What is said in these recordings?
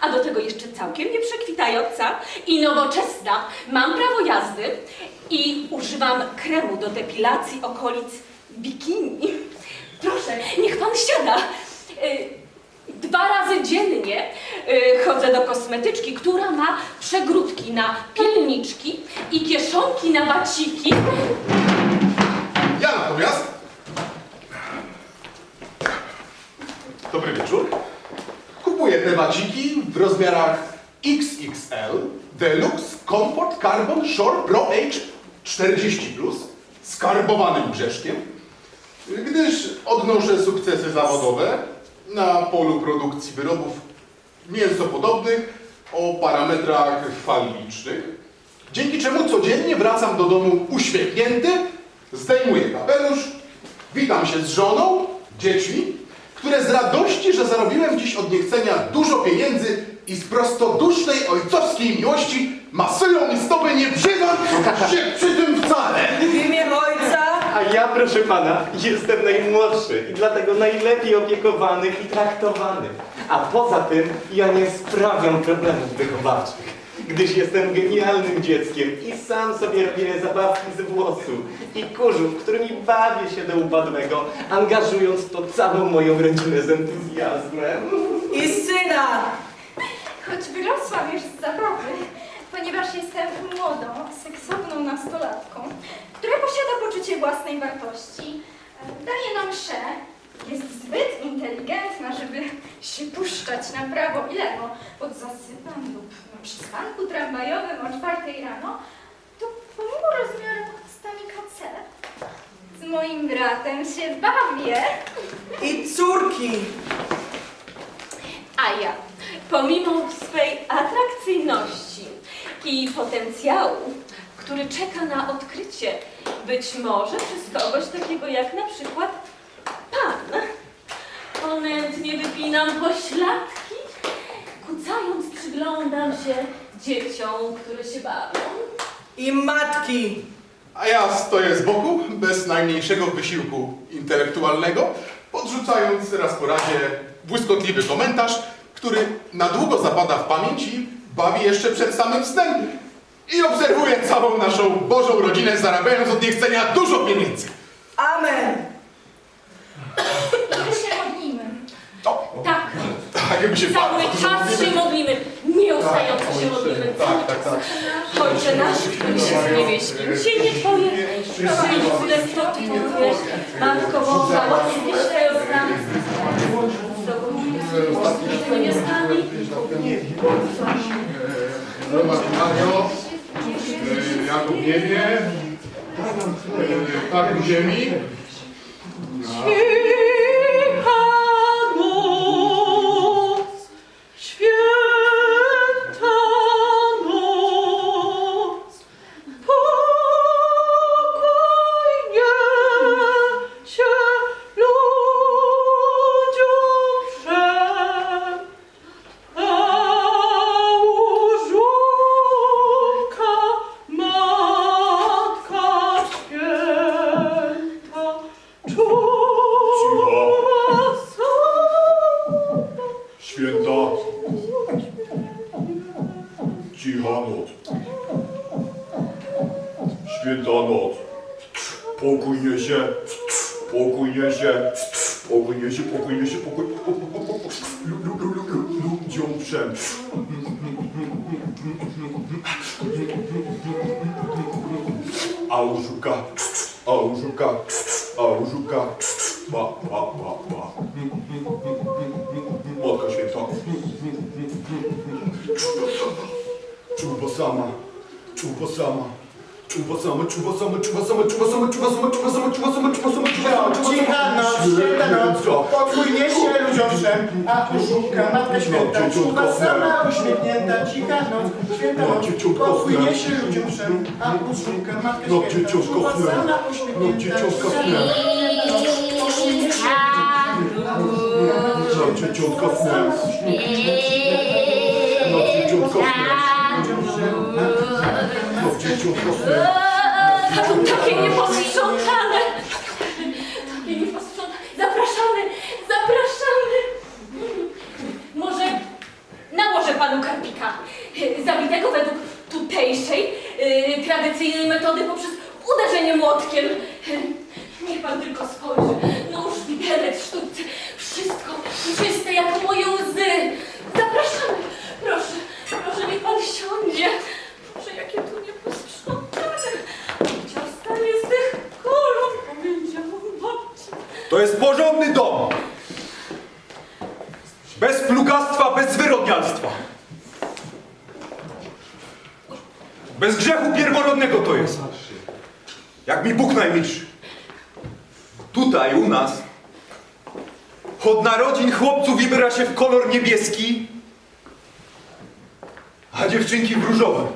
a do tego jeszcze całkiem nieprzekwitająca i nowoczesna. Mam prawo jazdy i używam kremu do depilacji okolic bikini. Proszę, niech pan siada. Y, Dwa razy dziennie y, chodzę do kosmetyczki, która ma przegródki na pilniczki i kieszonki na waciki. Ja natomiast. Dobry wieczór. Kupuję te waciki w rozmiarach XXL, Deluxe, Comfort, Carbon, Shore Pro H 40 z karbowanym brzeszkiem, gdyż odnoszę sukcesy zawodowe na polu produkcji wyrobów mięsopodobnych o parametrach falicznych, dzięki czemu codziennie wracam do domu uśmiechnięty, zdejmuję kapelusz, witam się z żoną, dziećmi, które z radości, że zarobiłem dziś od niechcenia dużo pieniędzy i z prostodusznej ojcowskiej miłości masują mi stopy, nie brzydzą się przy tym wcale. W imię ojca A ja, proszę pana, jestem najmłodszy i dlatego najlepiej opiekowany i traktowany. A poza tym ja nie sprawiam problemów wychowawczych, gdyż jestem genialnym dzieckiem i sam sobie robię zabawki z włosu i kurzów, którymi bawię się do upadłego, angażując w to całą moją rodzinę z entuzjazmem. i syna. Choć wyrosłam już z zabawy, ponieważ jestem młodą, seksowną nastolatką, która posiada poczucie własnej wartości, daje nam mszę, jest zbyt inteligentna, żeby się puszczać na prawo i lewo pod zasypem lub przystanku tramwajowym o czwartej rano, to pomimo rozmiaru stanika C z moim bratem się bawię. I córki. A ja, pomimo swej atrakcyjności i potencjału, który czeka na odkrycie, być może przez kogoś takiego jak na przykład pan, ponętnie wypinam pośladki, kucając przyglądam się dzieciom, które się bawią. I matki. A ja stoję z boku, bez najmniejszego wysiłku intelektualnego, podrzucając raz po razie błyskotliwy komentarz, który na długo zapada w pamięć i bawi jeszcze przed samym snem. I obserwuję całą naszą Bożą rodzinę, zarabiając od niechcenia dużo pieniędzy. Amen. My się modlimy. O, Tak, tak jakby się cały bardzo czas się modlimy, nieustająco się modlimy. Tak, tak, tak. Ojcze nasz, który się z niebie święcie Twoje, przyjdź królestwo Twoje, Matko Boża, łaski święte od nas, z niebieskami, Zdrowaś Mario, jak w niebie, tak w ziemi. Cicha а у жука, а у жука, а у жука. Ба, ба, ба, ба. Мотка швидко. Чубо сама, чубо сама. Sama, czuba sama, czuba sama, czuba sama, czuba sama. Cicha noc, święta noc, pokój niesie ludziom wszem, a u żółka Matka Święta, czuwa sama uśmiechnięta, cicha noc, święta No, noc, chnę. niesie ludziom wszem, a u żółka Matka Święta, czuwa sama uśmiechnięta, cicha noc, święta noc, pokój niesie No, dzieciątko chnę. Dzieciątko chnę. Eee, to takie nieposprzątane! Takie nieposprzątane! Zapraszamy! Zapraszamy! Może panu Karpika, y, zabitego według tutejszej, y, tradycyjnej metody poprzez uderzenie młotkiem. Y, Niech pan tylko spojrzy, nóż, widelec, sztuczce, wszystko czyste jak moje łzy. Zapraszamy, proszę, proszę, niech pan siądzie. Proszę, jakie tu nieposprzątane. Ciastanie z tych kolor, powiedział babci. To jest porządny dom. Bez plugastwa, bez zwyrodnialstwa. Bez grzechu pierworodnego to jest. Jak mi Bóg najmilszy. Tutaj u nas od narodzin chłopców wybiera się w kolor niebieski, a dziewczynki w różowym.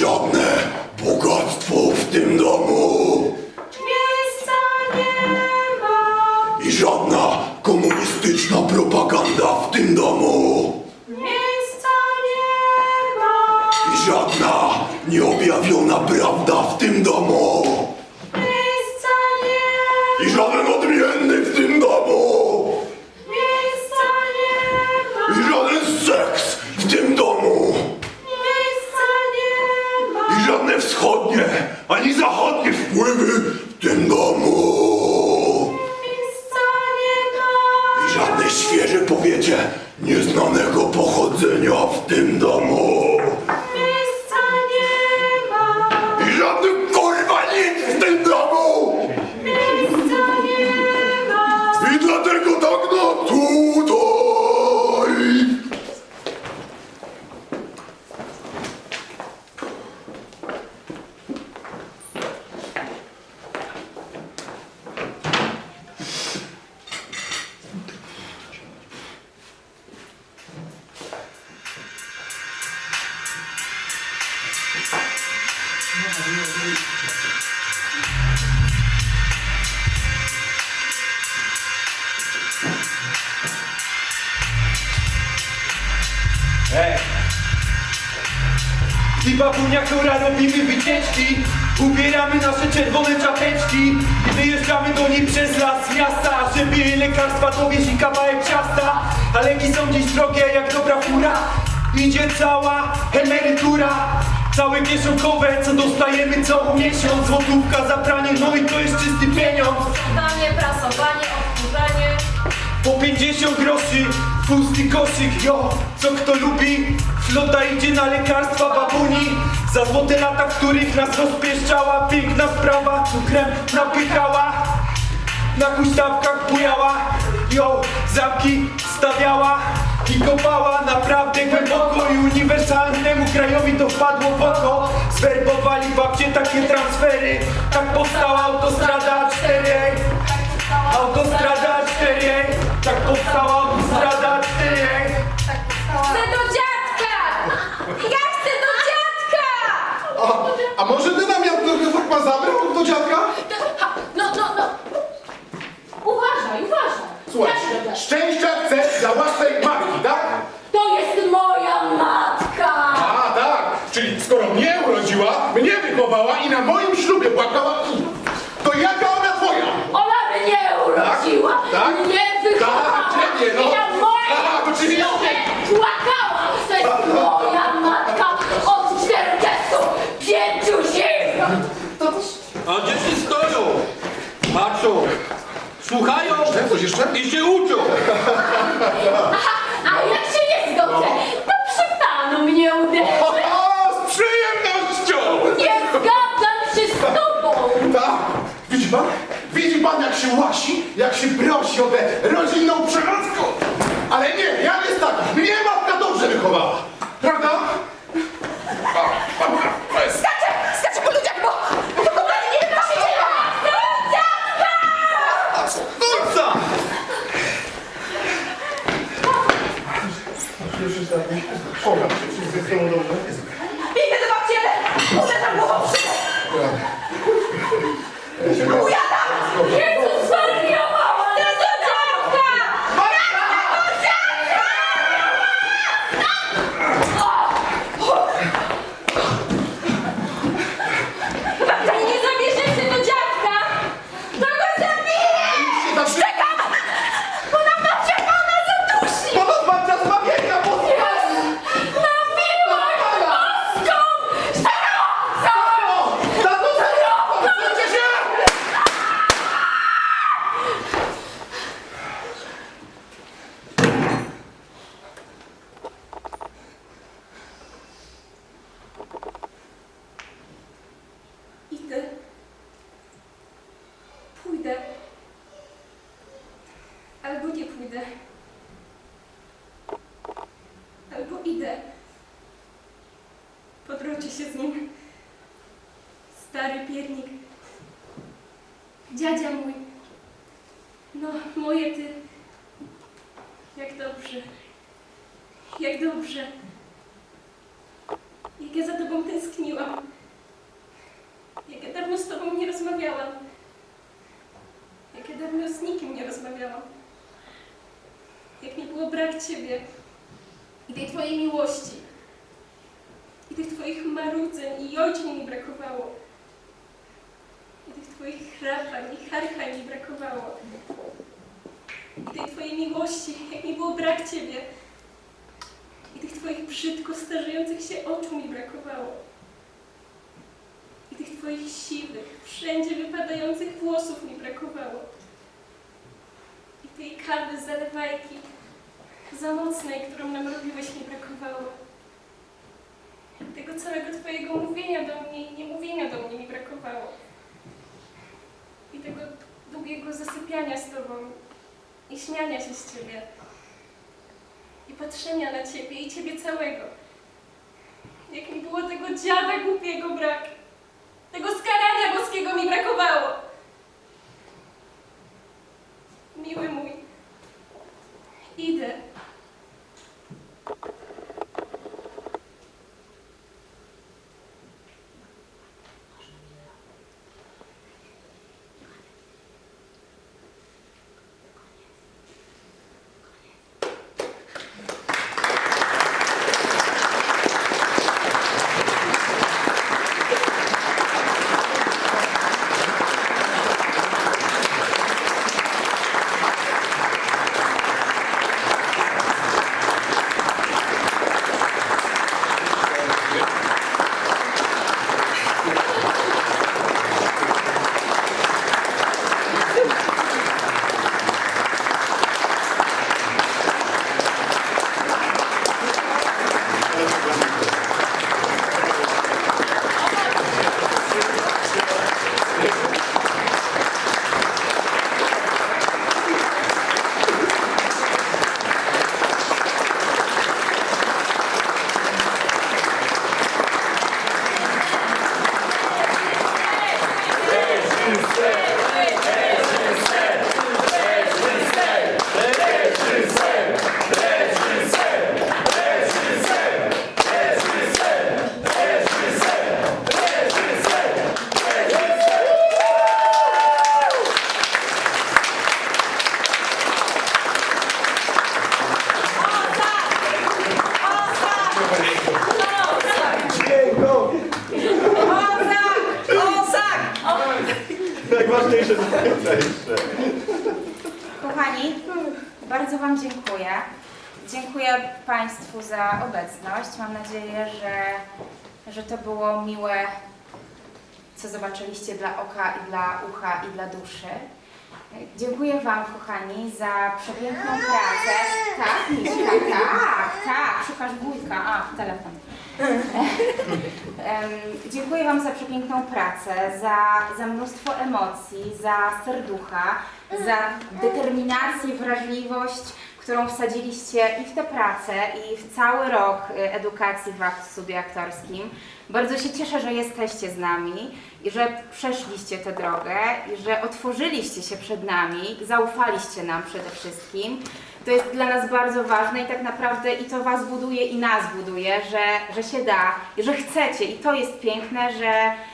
I nieznanego pochodzenia w tym domu. Babunia, która robimy wycieczki. Ubieramy nasze czerwone czapeczki. I wyjeżdżamy do niej przez las miasta. Żeby lekarstwa dowieźć i kawałek ciasta. A leki są dziś drogie jak dobra fura. Idzie cała emerytura. Całe kieszonkowe, co dostajemy co miesiąc. Złotówka za pranie, no i to jest czysty pieniąc Sprzątanie, prasowanie, odkurzanie. po 50 groszy, pusty koszyk, jo, co kto lubi. Flota idzie na lekarstwa babuni. Za złote lata, w których nas rozpieszczała Piękna sprawa, cukrem napychała. Na huśtawkach bujała, jo, zamki stawiała i kopała. Naprawdę głęboko i uniwersalnemu krajowi to wpadło w oko. Zwerbowali babcie takie transfery. Tak powstała autostrada 4 Autostrada 4 Tak powstała autostrada Ha, No, no, no. Uważaj, uważaj. Słuchaj, Ja się szczęścia chcesz dla własnej matki, tak? To jest moja matka! A, tak. Czyli skoro mnie urodziła, mnie wychowała i na moim ślubie płakała, to jaka ona twoja? Ona mnie urodziła, Tak? mnie wychowała Tak, ciebie, no. i na moim Tak, oczywiście. ślubie płakała. To jest moja A dzieci stoją, patrzą, słuchają Coś jeszcze? i się uczą. Aha, a jak się nie zgodzę, to przy panu mnie uderzy. O, z przyjemnością! Nie zgadzam się z tobą. Tak? Widzi pan? Widzi pan jak się łasi, jak się prosi o tę rodzinną przewrotkę? Ale nie, ja jest tak, mnie matka dobrze wychowała. Prawda? A, a, to jest... Skaczę, skaczę po ludziach, bo to kompletnie nie da się dzieje. Kurca! Biegnę do babci, ale uderzam głową w szybę. pójdę. Albo nie pójdę. Albo idę. Podroczę z nim. Stary piernik. Dziadzia mój. No, moje ty. Jak dobrze. Jak dobrze. Jak ja za tobą tęskniłam. Jak ja dawno z tobą nie rozmawiałam. Jak ja dawno z nikim nie rozmawiałam. Jak mi było brak ciebie. I tej twojej miłości. Tych twoich marudzeń i ojcień mi brakowało. I tych twoich chrapań i charkań mi brakowało. I tej twojej miłości, jak mi było brak ciebie. I tych twoich brzydko starzejących się oczu mi brakowało. I tych twoich siwych, wszędzie wypadających włosów mi brakowało. I tej kawy z zalewajki, za mocnej, którą nam robiłeś, mi brakowało. Tego całego twojego mówienia do mnie i niemówienia do mnie mi brakowało. I tego długiego zasypiania z tobą i śmiania się z ciebie. I patrzenia na ciebie i ciebie całego. Jak mi było tego dziada głupiego brak. Tego skarania boskiego mi brakowało. Miły mój, idę. Dla oka i dla ucha i dla duszy. Dziękuję Wam, kochani, za przepiękną pracę. Tak, Miśka, tak, tak, szukasz wujka. A, telefon. Dziękuję Wam za przepiękną pracę, za, za mnóstwo emocji, za serducha, za determinację, wrażliwość, którą wsadziliście i w tę pracę, i w cały rok y, edukacji w studiu aktorskim. Bardzo się cieszę, że jesteście z nami i że przeszliście tę drogę i że otworzyliście się przed nami, zaufaliście nam przede wszystkim. To jest dla nas bardzo ważne i tak naprawdę i to Was buduje i nas buduje, że, że się da że chcecie i to jest piękne, że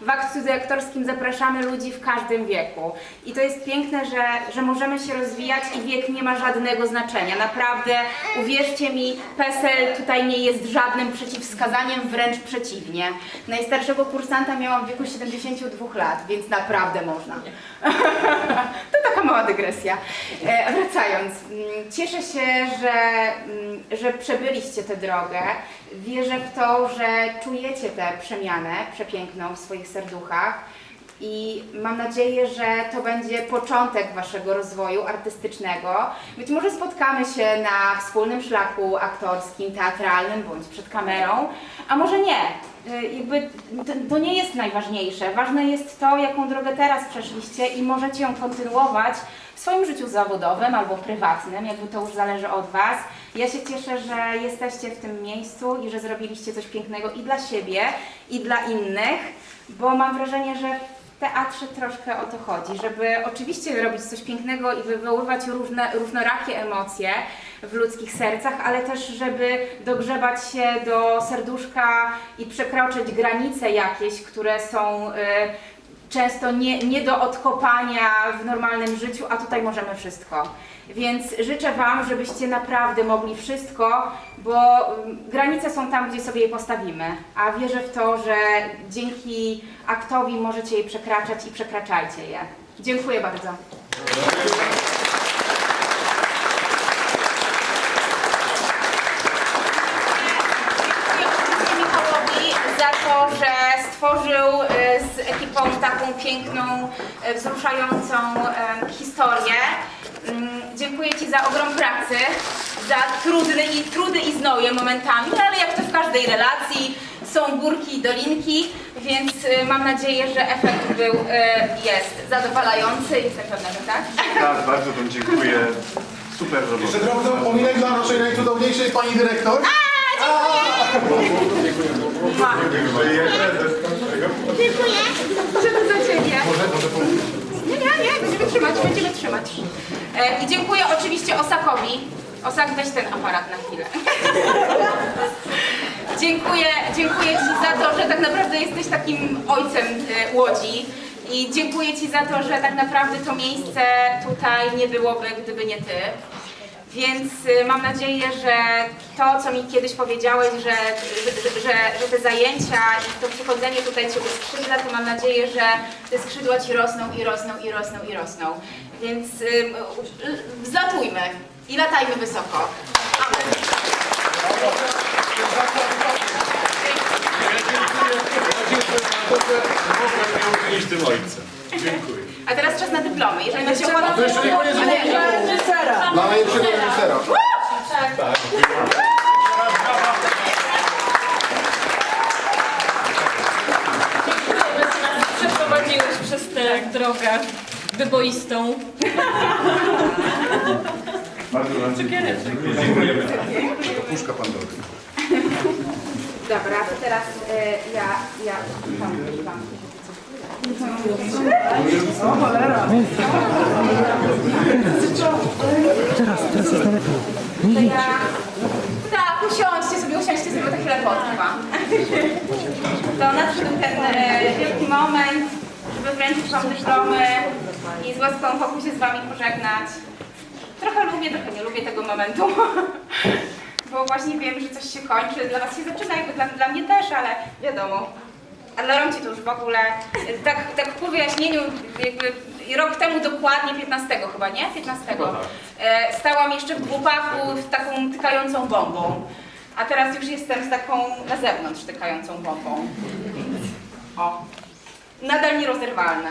w studiu aktorskim zapraszamy ludzi w każdym wieku. I to jest piękne, że, że możemy się rozwijać i wiek nie ma żadnego znaczenia. Naprawdę, uwierzcie mi, PESEL tutaj nie jest żadnym przeciwwskazaniem, wręcz przeciwnie. Najstarszego kursanta miałam w wieku 72 lat, więc naprawdę można. to taka mała dygresja. E, wracając, mm, cieszę się, że, mm, że przebyliście tę drogę. Wierzę w to, że czujecie tę przemianę przepiękną w swoich serduchach. I mam nadzieję, że to będzie początek Waszego rozwoju artystycznego. Być może spotkamy się na wspólnym szlaku aktorskim, teatralnym bądź przed kamerą, a może nie. y, jakby to, nie jest najważniejsze. Ważne jest to, jaką drogę teraz przeszliście i możecie ją kontynuować w swoim życiu zawodowym albo prywatnym, jakby to już zależy od Was. Ja się cieszę, że jesteście w tym miejscu i że zrobiliście coś pięknego i dla siebie, i dla innych, bo mam wrażenie, że teatrze troszkę o to chodzi, żeby oczywiście robić coś pięknego i wywoływać różne, różnorakie emocje w ludzkich sercach, ale też, żeby dogrzebać się do serduszka i przekroczyć granice jakieś, które są y, często nie, nie do odkopania w normalnym życiu, a tutaj możemy wszystko. Więc życzę Wam, żebyście naprawdę mogli wszystko, bo granice są tam, gdzie sobie je postawimy. A wierzę w to, że dzięki aktowi możecie je przekraczać i przekraczajcie je. Dziękuję bardzo. Za to, że stworzył y, z ekipą taką piękną, y, wzruszającą historię. Mm, Dziękuję Ci za ogrom pracy, za trudny i, trudy i znoje momentami, ale jak to w każdej relacji, są górki i dolinki, więc y, mam nadzieję, że efekt był, y, jest zadowalający. Jestem pewna, że tak? Tak, bardzo Wam dziękuję. Super robota. Jeszcze drobny upominek dla naszej najcudowniejszej pani dyrektor. Dziękuję. Że to za Ciebie. Nie, nie, nie, będziemy trzymać, będziemy trzymać. E, I dziękuję oczywiście Osakowi. Osak, weź ten aparat na chwilę. dziękuję, dziękuję Ci za to, że tak naprawdę jesteś takim ojcem e, Łodzi. I dziękuję Ci za to, że tak naprawdę to miejsce tutaj nie byłoby, gdyby nie Ty. Więc y, mam nadzieję, że to, co mi kiedyś powiedziałeś, że, że, że, że te zajęcia i to przychodzenie tutaj Cię uskrzydla, to mam nadzieję, że te skrzydła Ci rosną i rosną i rosną i rosną. Więc y, y, wzlatujmy i latajmy wysoko. Amen. tym ojcem. Dziękuję. A teraz czas na dyplomy. Jeżeli macie ochotę... To jeszcze nie koniec Reżysera. Dla najlepszego reżysera. Przeprowadziłeś przez tę drogę wyboistą. Bardzo Wam dziękuję. Dziękujemy. Puszka Pandory. Dobra, to teraz y, ja, ja tam wam. To ja... Tak, usiądźcie sobie, usiądźcie sobie, to chwilę potrwa. To nadszedł ten e, wielki moment, żeby wręczyć wam dyplomy i z łaską wokół się z wami pożegnać. Trochę lubię, trochę nie lubię tego momentu. Bo właśnie wiem, że coś się kończy, dla was się zaczyna, jakby dla, dla mnie też, ale wiadomo. A dla Romci to już w ogóle, tak, tak po wyjaśnieniu, jakby rok temu dokładnie, 15 chyba, nie? 15. E, stałam jeszcze w dwupaku z taką tykającą bombą. A teraz już jestem z taką na zewnątrz tykającą bombą. O. Nadal nierozerwalne.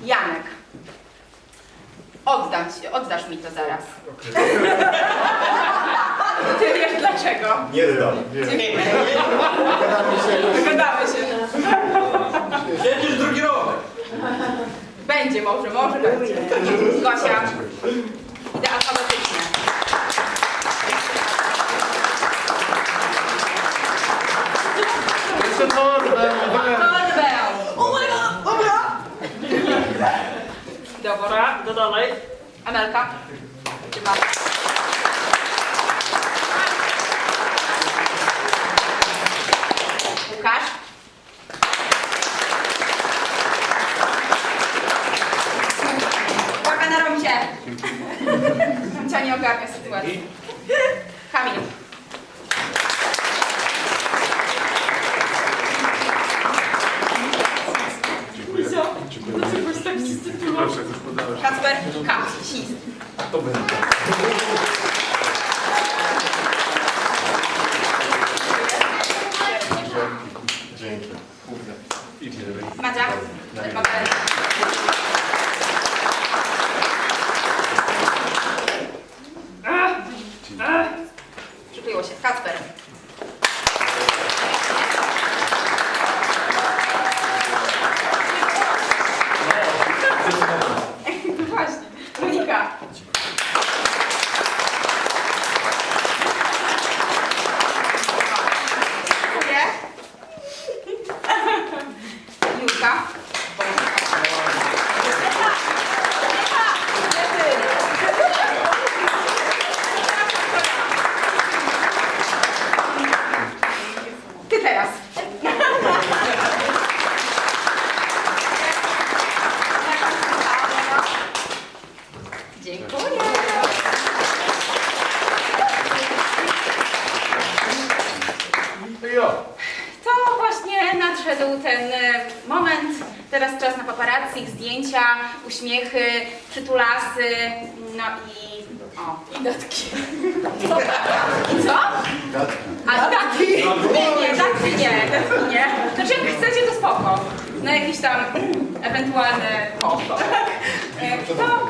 Janek. Oddam ci, oddasz mi to zaraz. Ty wiesz dlaczego? Nie zdam. Dogadamy się. Siedzisz drugi rok. Będzie może, może będzie. Gosia. Idę alfabetycznie. Jeszcze torbę. Dobra. Do dalej. Amelka masz? Łukasz. Uwaga na romcie. Romcia nie ogarnia sytuacji. Kamil. Proszę, już podałeś. Kacper. Kac. Sis. To będzie. Dzięki. Kurde. Idziemy. Madzia. Magdalena. Przykuło się. Kacper. był ten e, moment. Teraz czas na paparazzi, zdjęcia, uśmiechy, przytulasy, no i... O. I datki. Co? A taki? Nie, nie, taki nie, taki nie. Znaczy jak chcecie to spoko. Na jakieś tam ewentualne konto. E, To